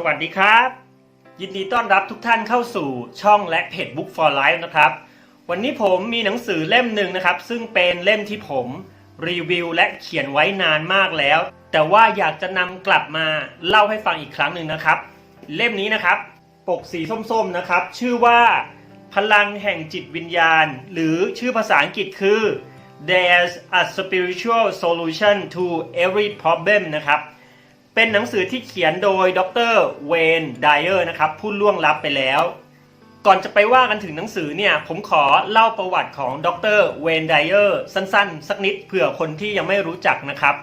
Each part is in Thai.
สวัสดีครับ ยินดีต้อนรับทุกท่านเข้าสู่ช่องและเพจ Book for Life นะครับ วันนี้ผมมีหนังสือเล่มหนึ่งนะครับ ซึ่งเป็นเล่มที่ผมรีวิวและเขียนไว้นานมากแล้ว แต่ว่าอยากจะนำกลับมาเล่าให้ฟังอีกครั้งหนึ่งนะครับ เล่มนี้นะครับ ปกสีส้มๆนะครับ ชื่อว่าพลังแห่งจิตวิญญาณ หรือชื่อภาษาอังกฤษคือ There's a spiritual solution to every problem นะครับ เป็นหนังสือที่เขียนโดยดรเวนไดเออร์นะครับผู้ล่วงลับไปแล้ว ก่อนจะไปว่ากันถึงหนังสือเนี่ย ผมขอเล่าประวัติของดรเวนไดเออร์สั้นๆ สักนิดเผื่อคนที่ยังไม่รู้จักนะครับ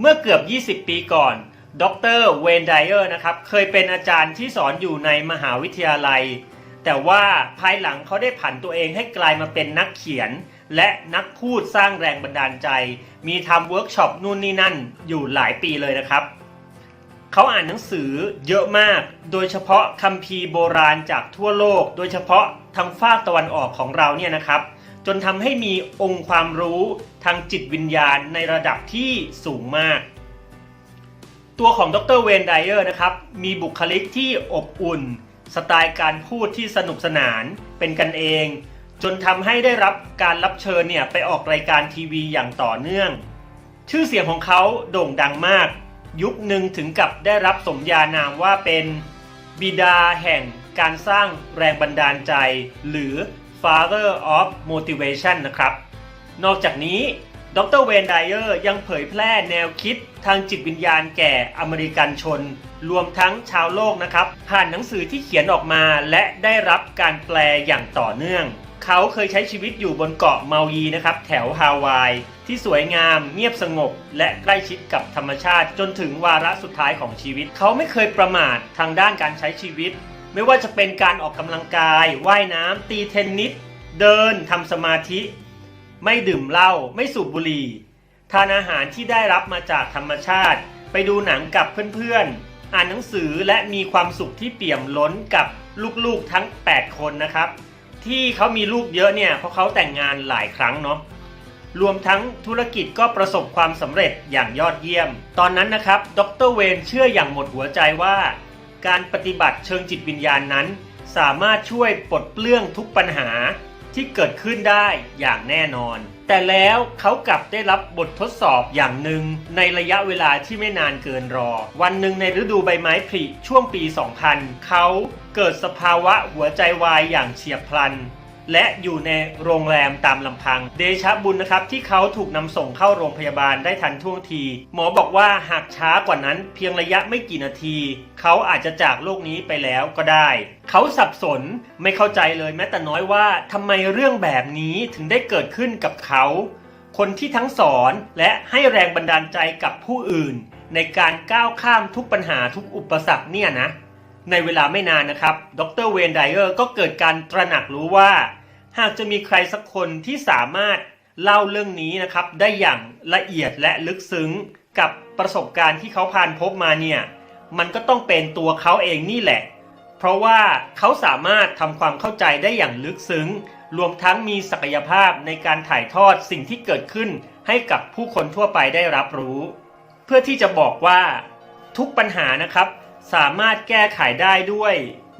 เมื่อเกือบ 20 ปีก่อนดรเวนไดเออร์นะครับเคยเป็นอาจารย์ที่สอนอยู่ในมหาวิทยาลัย แต่ว่าภายหลังเขาได้ผันตัวเองให้กลายมาเป็นนักเขียน และนักพูดสร้างแรงบันดาลใจ มีทำเวิร์กช็อปนู่นนี่นั่นอยู่หลายปีเลยนะครับ เขาอ่านหนังสือเยอะมาก โดยเฉพาะคัมภีร์โบราณจากทั่วโลก โดยเฉพาะทางฝากตะวันออกของเราเนี่ยนะครับ จนทำให้มีองค์ความรู้ทางจิตวิญญาณในระดับที่สูงมาก ตัวของดรเวนไดเออร์นะครับ มีบุคลิกที่อบอุ่น สไตล์การพูดที่สนุกสนาน เป็นกันเอง จนทำให้ได้รับการรับเชิญเนี่ยไปออกรายการทีวีอย่างต่อเนื่อง ชื่อเสียงของเขาโด่งดังมาก ยุคหนึ่งถึงกับได้รับสมญานามว่าเป็นบิดาแห่งการสร้างแรงบันดาลใจ หรือ father of motivation นะครับ นอกจากนี้ดรเวนไดเออร์ยังเผยแพร่แนวคิดทางจิตวิญญาณแก่อเมริกันชน รวมทั้งชาวโลกนะครับ ผ่านหนังสือที่เขียนออกมาและได้รับการแปลอย่างต่อเนื่อง เขาเคยใช้ชีวิตอยู่บนเกาะเมายีนะครับแถวฮาวาย ที่สวยงามเงียบสงบ และใกล้ชิดกับธรรมชาติ จนถึงวาระสุดท้ายของชีวิต เขาไม่เคยประมาททางด้านการใช้ชีวิต ไม่ว่าจะเป็นการออกกำลังกาย ว่ายน้ำตีเทนนิสเดินทำสมาธิ ไม่ดื่มเหล้าไม่สูบบุหรี่ทานอาหารที่ได้รับมาจากธรรมชาติ ไปดูหนังกับเพื่อนๆ อ่านหนังสือและมีความสุขที่เปี่ยมล้นกับลูกๆทั้ง 8 คนนะครับ ที่เขามีลูกเยอะเนี่ยเพราะเขาแต่งงานหลายครั้งเนาะรวมทั้งธุรกิจก็ประสบความสำเร็จอย่างยอดเยี่ยม ตอนนั้นนะครับ ดรเวนเชื่ออย่างหมดหัวใจว่า การปฏิบัติเชิงจิตวิญญาณนั้น สามารถช่วยปลดเปลื้องทุกปัญหาที่เกิดขึ้นได้อย่างแน่นอน แต่แล้วเขากลับได้รับบททดสอบอย่างหนึ่งในระยะเวลาที่ไม่นานเกินรอ วันหนึ่งในฤดูใบไม้ผลิช่วงปี 2000 เขา เกิดสภาวะหัวใจวายอย่างเฉียบพลัน และอยู่ในโรงแรมตามลำพัง เดชะบุญนะครับที่เขาถูกนำส่งเข้าโรงพยาบาลได้ทันท่วงที หมอบอกว่าหากช้ากว่านั้นเพียงระยะไม่กี่นาที เขาอาจจะจากโลกนี้ไปแล้วก็ได้ เขาสับสนไม่เข้าใจเลยแม้แต่น้อยว่าทำไมเรื่องแบบนี้ถึงได้เกิดขึ้นกับเขา คนที่ทั้งสอนและให้แรงบันดาลใจกับผู้อื่น ในการก้าวข้ามทุกปัญหาทุกอุปสรรคเนี่ยนะ ในเวลาไม่นานนะครับ ดรเวนไดเออร์ก็เกิดการตระหนักรู้ว่า หากจะมีใครสักคนที่สามารถเล่าเรื่องนี้นะครับ ได้อย่างละเอียดและลึกซึ้งกับประสบการณ์ที่เขาผ่านพบมาเนี่ย มันก็ต้องเป็นตัวเขาเองนี่แหละ เพราะว่าเขาสามารถทำความเข้าใจได้อย่างลึกซึ้ง รวมทั้งมีศักยภาพในการถ่ายทอดสิ่งที่เกิดขึ้น ให้กับผู้คนทั่วไปได้รับรู้ เพื่อที่จะบอกว่าทุกปัญหานะครับ สามารถแก้ไขได้ด้วย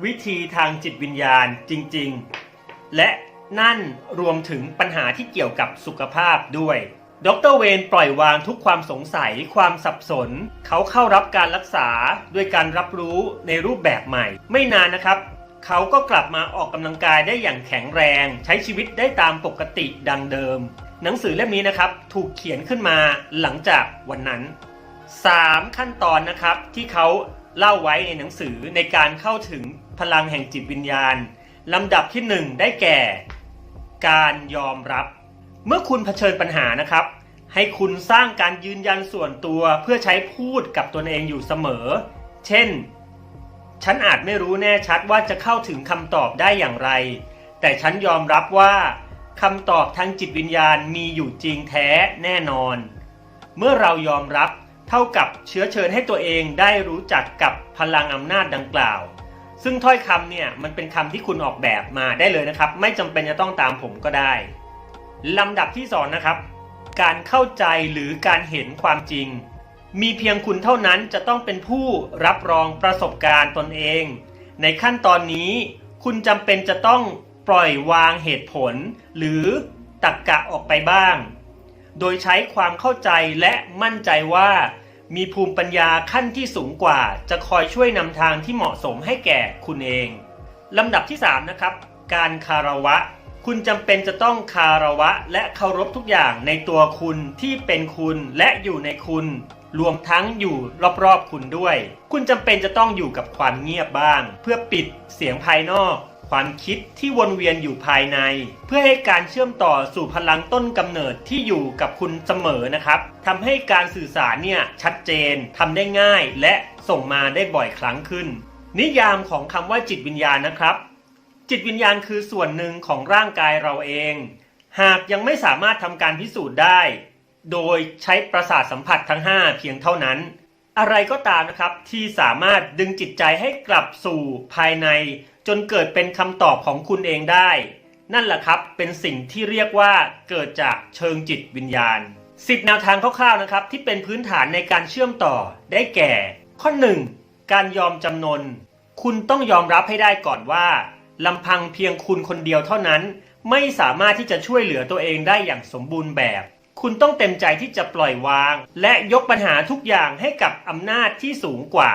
วิธีทางจิตวิญญาณจริง ๆ และนั่นรวมถึงปัญหาที่เกี่ยวกับสุขภาพด้วย ดรเวนปล่อยวางทุกความสงสัย ความสับสน เขาเข้ารับการรักษาด้วยการรับรู้ในรูปแบบใหม่ ไม่นานนะครับ เขาก็กลับมาออกกำลังกายได้อย่างแข็งแรง ใช้ชีวิตได้ตามปกติดังเดิม หนังสือเล่มนี้นะครับ ถูกเขียนขึ้นมาหลังจากวันนั้น 3 ขั้นตอนนะครับที่เขา เล่าไว้ในหนังสือในการเข้าถึงพลังแห่งจิตวิญญาณลำดับที่1ได้แก่ การยอมรับ เมื่อคุณเผชิญปัญหานะครับ ให้คุณสร้างการยืนยันส่วนตัวเพื่อใช้พูดกับตนเองอยู่เสมอ เช่น ฉันอาจไม่รู้แน่ชัดว่าจะเข้าถึงคำตอบได้อย่างไร แต่ฉันยอมรับว่าคำตอบทางจิตวิญญาณมีอยู่จริงแท้แน่นอน เมื่อเรายอมรับ เท่ากับเชื้อเชิญให้ตัวเองได้รู้จักกับพลังอำนาจดังกล่าว ซึ่งถ้อยคำเนี่ยมันเป็นคำที่คุณออกแบบมาได้เลยนะครับ ไม่จำเป็นจะต้องตามผมก็ได้ลำดับที่สองนะครับ การเข้าใจหรือการเห็นความจริง มีเพียงคุณเท่านั้นจะต้องเป็นผู้รับรองประสบการณ์ตนเอง ในขั้นตอนนี้ คุณจำเป็นจะต้องปล่อยวางเหตุผล หรือตักกะออกไปบ้าง โดยใช้ความเข้าใจและมั่นใจว่า มีภูมิปัญญาขั้นที่สูงกว่า จะคอยช่วยนำทางที่เหมาะสมให้แก่คุณเองลำดับที่ 3 นะครับ การคารวะ คุณจำเป็นจะต้องคารวะ และเคารพทุกอย่างในตัวคุณที่เป็นคุณและอยู่ในคุณ รวมทั้งอยู่รอบๆคุณด้วย คุณจำเป็นจะต้องอยู่กับความเงียบบ้าง เพื่อปิดเสียงภายนอก ความคิดที่วนเวียนอยู่ภายใน เพื่อให้การเชื่อมต่อสู่พลังต้นกำเนิดที่อยู่กับคุณเสมอนะครับทำให้การสื่อสารเนี่ยชัดเจนทำได้ง่าย และส่งมาได้บ่อยครั้งขึ้น นิยามของคำว่าจิตวิญญาณนะครับ จิตวิญญาณคือส่วนหนึ่งของร่างกายเราเอง หากยังไม่สามารถทำการพิสูจน์ได้ โดยใช้ประสาทสัมผัสทั้ง 5 เพียงเท่านั้นอะไรก็ตามนะครับที่สามารถดึงจิตใจให้กลับสู่ภายใน จนเกิดเป็นคำตอบของคุณเองได้ นั่นแหละครับเป็นสิ่งที่เรียกว่าเกิดจากเชิงจิตวิญญาณสิบแนวทางคร่าวๆนะครับ ที่เป็นพื้นฐานในการเชื่อมต่อได้แก่ ข้อ 1. การยอมจำนน คุณต้องยอมรับให้ได้ก่อนว่าลำพังเพียงคุณคนเดียวเท่านั้น ไม่สามารถที่จะช่วยเหลือตัวเองได้อย่างสมบูรณ์แบบ คุณต้องเต็มใจที่จะปล่อยวาง และยกปัญหาทุกอย่างให้กับอำนาจที่สูงกว่า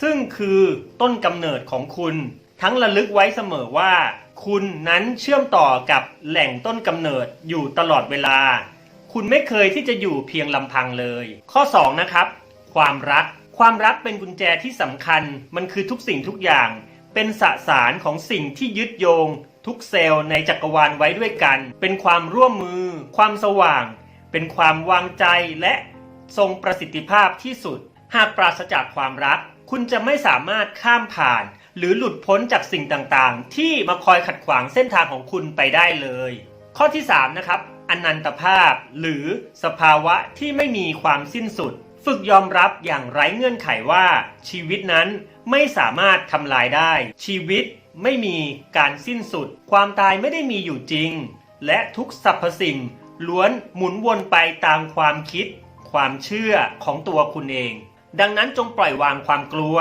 ซึ่งคือต้นกำเนิดของคุณ ทั้งระลึกไว้เสมอว่า คุณนั้นเชื่อมต่อกับแหล่งต้นกำเนิดอยู่ตลอดเวลา คุณไม่เคยที่จะอยู่เพียงลำพังเลย ข้อ 2 นะครับ ความรัก ความรักเป็นกุญแจที่สำคัญ มันคือทุกสิ่งทุกอย่าง เป็นสสารของสิ่งที่ยึดโยง ทุกเซลล์ในจักรวาลไว้ด้วยกัน เป็นความร่วมมือ ความสว่าง เป็นความวางใจและทรงประสิทธิภาพที่สุด หากปราศจากความรัก คุณจะไม่สามารถข้ามผ่าน หรือหลุดพ้นจากสิ่งต่างๆ ที่มาคอยขัดขวางเส้นทางของคุณไปได้เลย ข้อที่3นะครับอนันตภาพ หรือสภาวะที่ไม่มีความสิ้นสุด ฝึกยอมรับอย่างไร้เงื่อนไขว่า ชีวิตนั้นไม่สามารถทำลายได้ ชีวิตไม่มีการสิ้นสุด ความตายไม่ได้มีอยู่จริง และทุกสรรพสิ่ง ล้วนหมุนวนไปตามความคิด ความเชื่อของตัวคุณเอง ดังนั้นจงปล่อยวางความกลัว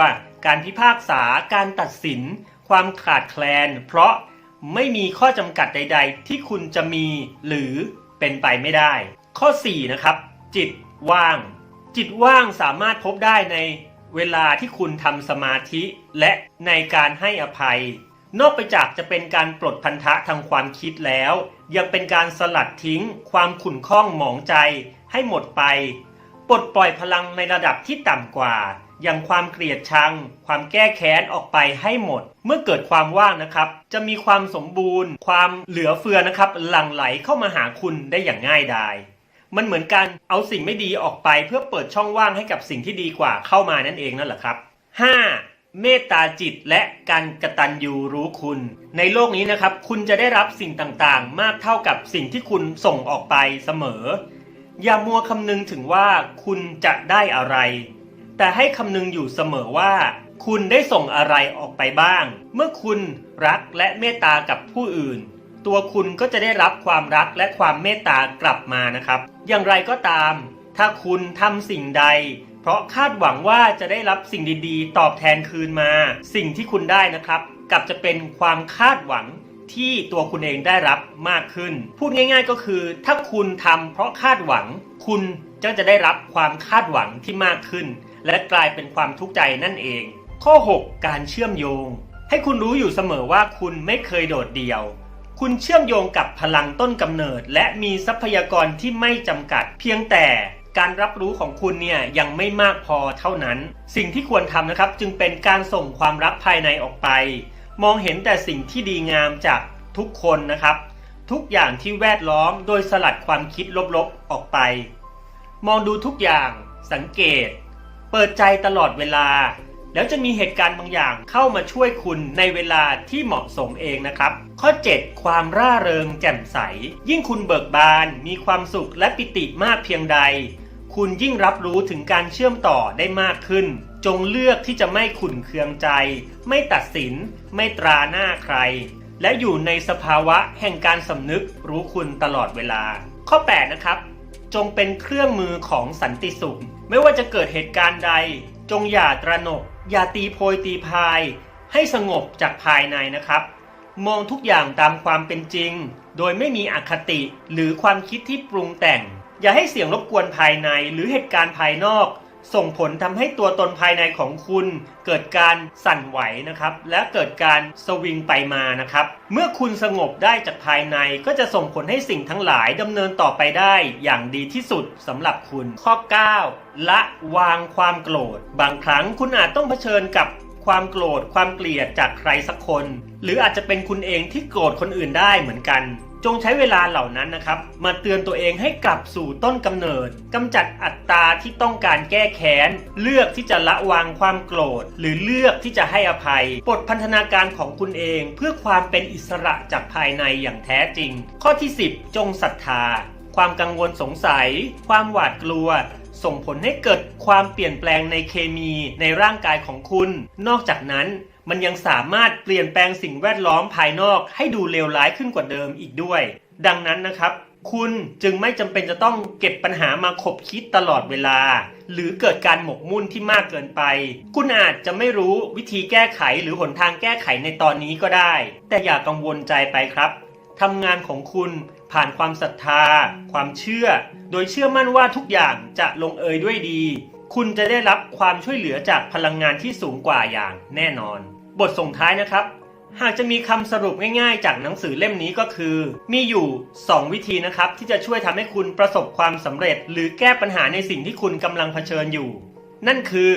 การพิพากษาการตัดสิน ความขาดแคลน เพราะไม่มีข้อจำกัดใด ๆ ที่คุณจะมีหรือเป็นไปไม่ได้ ข้อ 4 นะครับ จิตว่าง จิตว่างสามารถพบได้ในเวลาที่คุณทำสมาธิและในการให้อภัย นอกไปจากจะเป็นการปลดพันธะทางความคิดแล้ว ยังเป็นการสลัดทิ้ง ความขุ่นข้องหมองใจให้หมดไป ปลดปล่อยพลังในระดับที่ต่ำกว่า ย่างความเกลียดชัง ความแก้แค้นออกไปให้หมด เมื่อเกิดความว่างนะครับ จะมีความสมบูรณ์ ความเหลือเฟือนะครับ หลั่งไหลเข้ามาหาคุณได้อย่างง่ายดายมันเหมือนการเอาสิ่งไม่ดีออกไปเพื่อเปิดช่องว่างให้กับสิ่งที่ดีกว่าเข้ามานั่นเองนั่นแหละครับ 5. เมตตาจิตและการกตัญญูรู้คุณ ในโลกนี้นะครับ คุณจะได้รับสิ่งต่างๆ มากเท่ากับสิ่งที่คุณส่งออกไปเสมอ อย่ามัวคำนึงถึงว่าคุณจะได้อะไร แต่ให้คำนึงอยู่เสมอว่า คุณได้ส่งอะไรออกไปบ้าง เมื่อคุณรักและเมตตากับผู้อื่น ตัวคุณก็จะได้รับความรักและความเมตตากลับมานะครับ อย่างไรก็ตาม ถ้าคุณทำสิ่งใด เพราะคาดหวังว่าจะได้รับสิ่งดีๆ ตอบแทนคืนมา สิ่งที่คุณได้นะครับกลับจะเป็นความคาดหวังที่ตัวคุณเองได้รับมากขึ้น พูดง่ายๆก็คือ ถ้าคุณทำเพราะคาดหวัง คุณก็จะได้รับความคาดหวังที่มากขึ้น และกลายเป็นความทุกข์ใจนั่นเอง ข้อ 6 การเชื่อมโยง ให้คุณรู้อยู่เสมอว่าคุณไม่เคยโดดเดี่ยว คุณเชื่อมโยงกับพลังต้นกำเนิด และมีทรัพยากรที่ไม่จำกัด เพียงแต่การรับรู้ของคุณเนี่ยยังไม่มากพอเท่านั้น สิ่งที่ควรทำนะครับจึงเป็นการส่งความรักภายในออกไป มองเห็นแต่สิ่งที่ดีงามจากทุกคนนะครับ ทุกอย่างที่แวดล้อมโดยสลัดความคิดลบๆออกไป มองดูทุกอย่างสังเกต เปิดใจตลอดเวลา แล้วจะมีเหตุการณ์บางอย่างเข้ามาช่วยคุณในเวลาที่เหมาะสมเองนะครับ ข้อ 7 ความร่าเริงแจ่มใส ยิ่งคุณเบิกบาน มีความสุขและปิติมากเพียงใด คุณยิ่งรับรู้ถึงการเชื่อมต่อได้มากขึ้น จงเลือกที่จะไม่ขุนเคืองใจ ไม่ตัดสิน ไม่ตราหน้าใคร และอยู่ในสภาวะแห่งการสำนึกรู้คุณตลอดเวลา ข้อ 8 นะครับ จงเป็นเครื่องมือของสันติสุข ไม่ว่าจะเกิดเหตุการณ์ใด จงอย่าตระหนก อย่าตีโพยตีพาย ให้สงบจากภายในนะครับ มองทุกอย่างตามความเป็นจริง โดยไม่มีอคติหรือความคิดที่ปรุงแต่ง อย่าให้เสียงรบกวนภายในหรือเหตุการณ์ภายนอก ส่งผลทำให้ตัวตนภายในของคุณเกิดการสั่นไหวนะครับ และเกิดการสวิงไปมานะครับ เมื่อคุณสงบได้จากภายในก็จะส่งผลให้สิ่งทั้งหลายดำเนินต่อไปได้อย่างดีที่สุดสำหรับคุณ ข้อ 9 ละวางความโกรธ บางครั้งคุณอาจต้องเผชิญกับความโกรธ ความเกลียดจากใครสักคน หรืออาจจะเป็นคุณเองที่โกรธคนอื่นได้เหมือนกัน จงใช้เวลาเหล่านั้นนะครับ มาเตือนตัวเองให้กลับสู่ต้นกำเนิดกำจัดอัตตาที่ต้องการแก้แค้น เลือกที่จะละวางความโกรธ หรือเลือกที่จะให้อภัยปลดพันธนาการของคุณเอง เพื่อความเป็นอิสระจากภายในอย่างแท้จริง ข้อที่ 10 จงศรัทธา ความกังวลสงสัย ความหวาดกลัวส่งผลให้เกิดความเปลี่ยนแปลงในเคมีในร่างกายของคุณ นอกจากนั้น มันยังสามารถเปลี่ยนแปลงสิ่งแวดล้อมภายนอกให้ดูเลวร้ายขึ้นกว่าเดิมอีกด้วย ดังนั้นนะครับ คุณจึงไม่จำเป็นจะต้องเก็บปัญหามาขบคิดตลอดเวลา หรือเกิดการหมกมุ่นที่มากเกินไป คุณอาจจะไม่รู้วิธีแก้ไขหรือหนทางแก้ไขในตอนนี้ก็ได้ แต่อย่ากังวลใจไปครับทำงานของคุณผ่านความศรัทธา ความเชื่อ โดยเชื่อมั่นว่าทุกอย่างจะลงเอยด้วยดี คุณจะได้รับความช่วยเหลือจากพลังงานที่สูงกว่าอย่างแน่นอน บทส่งท้ายนะครับ หากจะมีคำสรุปง่ายๆ จากหนังสือเล่มนี้ก็คือ มีอยู่ 2 วิธีนะครับ ที่จะช่วยทำให้คุณประสบความสำเร็จ หรือแก้ปัญหาในสิ่งที่คุณกำลังเผชิญอยู่ นั่นคือ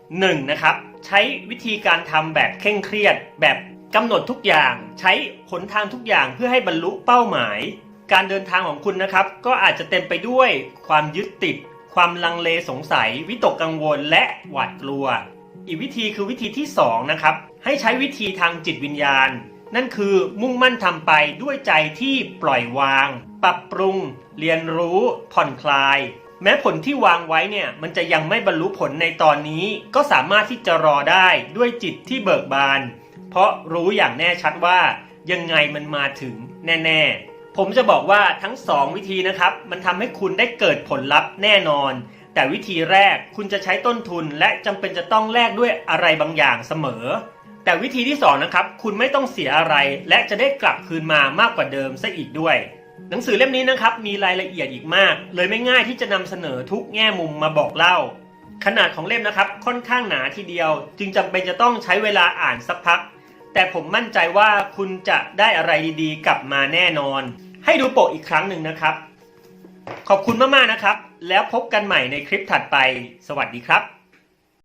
1. นะครับ ใช้วิธีการทำแบบเคร่งเครียด แบบกำหนดทุกอย่าง ใช้หนทางทุกอย่างเพื่อให้บรรลุเป้าหมาย การเดินทางของคุณนะครับ ก็อาจจะเต็มไปด้วยความยึดติด ความลังเลสงสัย วิตกกังวลและหวาดกลัว อีกวิธีคือวิธีที่2นะครับให้ใช้วิธีทางจิตวิญญาณ นั่นคือมุ่งมั่นทำไปด้วยใจที่ปล่อยวาง ปรับปรุง เรียนรู้ ผ่อนคลาย แม้ผลที่วางไว้เนี่ยมันจะยังไม่บรรลุผลในตอนนี้ ก็สามารถที่จะรอได้ด้วยจิตที่เบิกบาน เพราะรู้อย่างแน่ชัดว่ายังไงมันมาถึงแน่ ๆ ผมจะบอกว่าทั้ง 2 วิธีนะครับ มันทำให้คุณได้เกิดผลลัพธ์แน่นอน แต่วิธีแรกคุณจะใช้ต้นทุนและจำเป็นจะต้องแลกด้วยอะไรบางอย่างเสมอ แต่วิธีที่สองนะครับคุณไม่ต้องเสียอะไร และจะได้กลับคืนมามากกว่าเดิมซะอีกด้วย หนังสือเล่มนี้นะครับมีรายละเอียดอีกมาก เลยไม่ง่ายที่จะนำเสนอทุกแง่มุมมาบอกเล่า ขนาดของเล่มนะครับค่อนข้างหนาทีเดียว จึงจำเป็นจะต้องใช้เวลาอ่านสักพักแต่ผมมั่นใจว่าคุณจะได้อะไรดีๆ กลับมาแน่นอน ให้ดูโปกอีกครั้งหนึ่งนะครับ ขอบคุณมากๆนะครับ แล้วพบกันใหม่ในคลิปถัดไป สวัสดีครับ